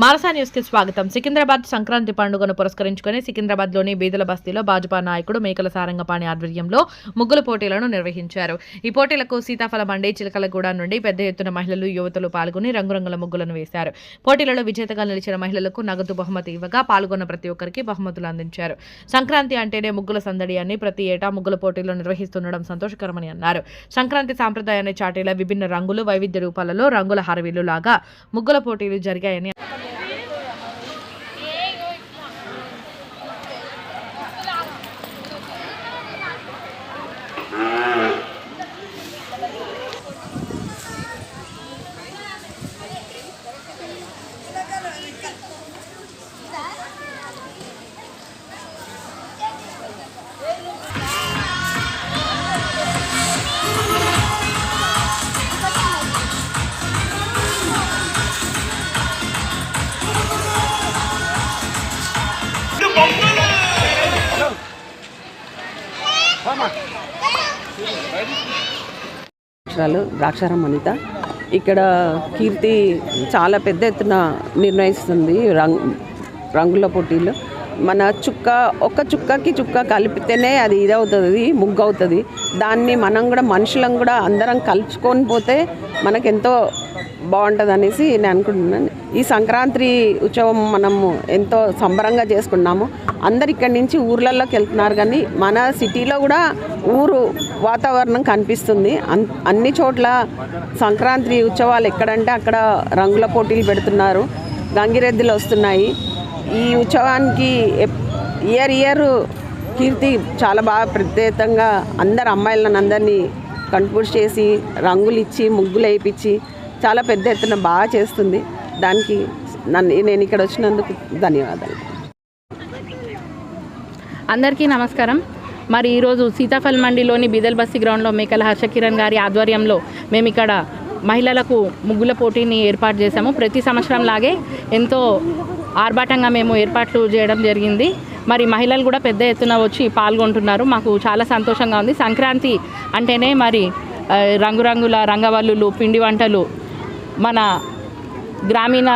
మారసా న్యూస్కి స్వాగతం. సికింద్రాబాద్ సంక్రాంతి పండుగను పురస్కరించుకుని సికింద్రాబాద్లోని బీదల బస్తీలో భాజపా నాయకుడు మేకల సారంగపాణి ఆధ్వర్యంలో ముగ్గుల పోటీలను నిర్వహించారు. ఈ పోటీలకు సీతాఫల మండి చిలకలగూడ నుండి పెద్ద ఎత్తున మహిళలు యువతులు పాల్గొని రంగురంగుల ముగ్గులను వేశారు. పోటీలలో విజేతగా నిలిచిన మహిళలకు నగదు బహుమతి ఇవ్వగా పాల్గొన్న ప్రతి ఒక్కరికి బహుమతులు అందించారు. సంక్రాంతి అంటేనే ముగ్గుల సందడి అని ప్రతి ఏటా ముగ్గుల పోటీలు నిర్వహిస్తుండడం సంతోషకరమని అన్నారు. సంక్రాంతి సాంప్రదాయాన్ని చాటేలా విభిన్న రంగులు వైవిధ్య రూపాలలో రంగుల హరవిల్లు లాగా ముగ్గుల పోటీలు జరిగాయని ద్రాక్షారం అనిత. ఇక్కడ కీర్తి చాలా పెద్ద ఎత్తున నిర్ణయిస్తుంది రంగు రంగుల పోటీలు మన చుక్క ఒక్క చుక్కకి చుక్క కలిపితేనే అది ఇదవుతుంది ముగ్గు అవుతుంది దాన్ని మనం కూడా మనుషులం కూడా అందరం కలుపుకొని పోతే మనకెంతో బాగుంటుంది అనేసి నేను అనుకుంటున్నాను. ఈ సంక్రాంతి ఉత్సవం మనము ఎంతో సంబరంగా చేసుకున్నాము. అందరు ఇక్కడి నుంచి ఊర్లలోకి వెళ్తున్నారు కానీ మన సిటీలో కూడా ఊరు వాతావరణం కనిపిస్తుంది. అన్ అన్ని చోట్ల సంక్రాంతి ఉత్సవాలు ఎక్కడంటే అక్కడ రంగుల పోటీలు పెడుతున్నారు. గంగిరెద్దులు వస్తున్నాయి. ఈ ఉత్సవానికి ఇయర్ ఇయర్ కీర్తి చాలా బాగా ప్రత్యేకంగా అందరు అమ్మాయిలను అందరినీ కంట్రోల్ చేసి రంగులు ఇచ్చి ముగ్గులు వేయించి చాలా పెద్ద ఎత్తున బాగా చేస్తుంది. దానికి నన్ను నేను ఇక్కడ వచ్చినందుకు ధన్యవాదాలు. అందరికీ నమస్కారం. మరి ఈరోజు సీతాఫల్ మండిలోని బీదల్ బస్తి గ్రౌండ్లో మేకల హర్షకిరణ్ గారి ఆధ్వర్యంలో మేము ఇక్కడ మహిళలకు ముగ్గుల పోటీని ఏర్పాటు చేశాము. ప్రతి సంవత్సరం లాగే ఎంతో ఆర్భాటంగా మేము ఏర్పాట్లు చేయడం జరిగింది. మరి మహిళలు కూడా పెద్ద ఎత్తున వచ్చి పాల్గొంటున్నారు. మాకు చాలా సంతోషంగా ఉంది. సంక్రాంతి అంటేనే మరి రంగురంగుల రంగవల్లులు పిండి వంటలు మన గ్రామీణ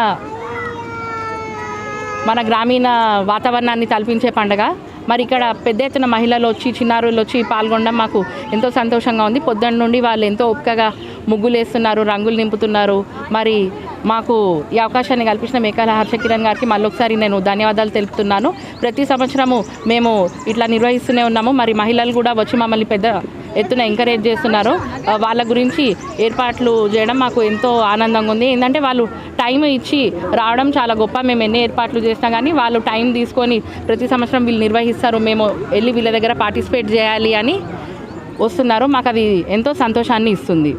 మన గ్రామీణ వాతావరణాన్ని తలపించే పండుగ. మరి ఇక్కడ పెద్ద ఎత్తున మహిళలు వచ్చి చిన్నారులు వచ్చి పాల్గొనడం మాకు ఎంతో సంతోషంగా ఉంది. పొద్దున్న నుండి వాళ్ళు ఎంతో ఓపికగా ముగ్గులు వేస్తున్నారు రంగులు నింపుతున్నారు. మరి మాకు ఈ అవకాశాన్ని కల్పించిన మేకాల హర్షకిరణ్ గారికి మళ్ళొకసారి నేను ధన్యవాదాలు తెలుపుతున్నాను. ప్రతి సంవత్సరము మేము ఇట్లా నిర్వహిస్తూనే ఉన్నాము. మరి మహిళలు కూడా వచ్చి మమ్మల్ని పెద్ద ఎత్తున ఎంకరేజ్ చేస్తున్నారు. వాళ్ళ గురించి ఏర్పాట్లు చేయడం మాకు ఎంతో ఆనందంగా ఉంది. ఏంటంటే వాళ్ళు టైం ఇచ్చి రావడం చాలా గొప్ప. మేము ఎన్ని ఏర్పాట్లు చేసినా కానీ వాళ్ళు టైం తీసుకొని ప్రతి సంవత్సరం వీళ్ళు నిర్వహిస్తారు. మేము వెళ్ళి వీళ్ళ దగ్గర పార్టిసిపేట్ చేయాలి అని వస్తున్నారు. మాకు అది ఎంతో సంతోషాన్ని ఇస్తుంది.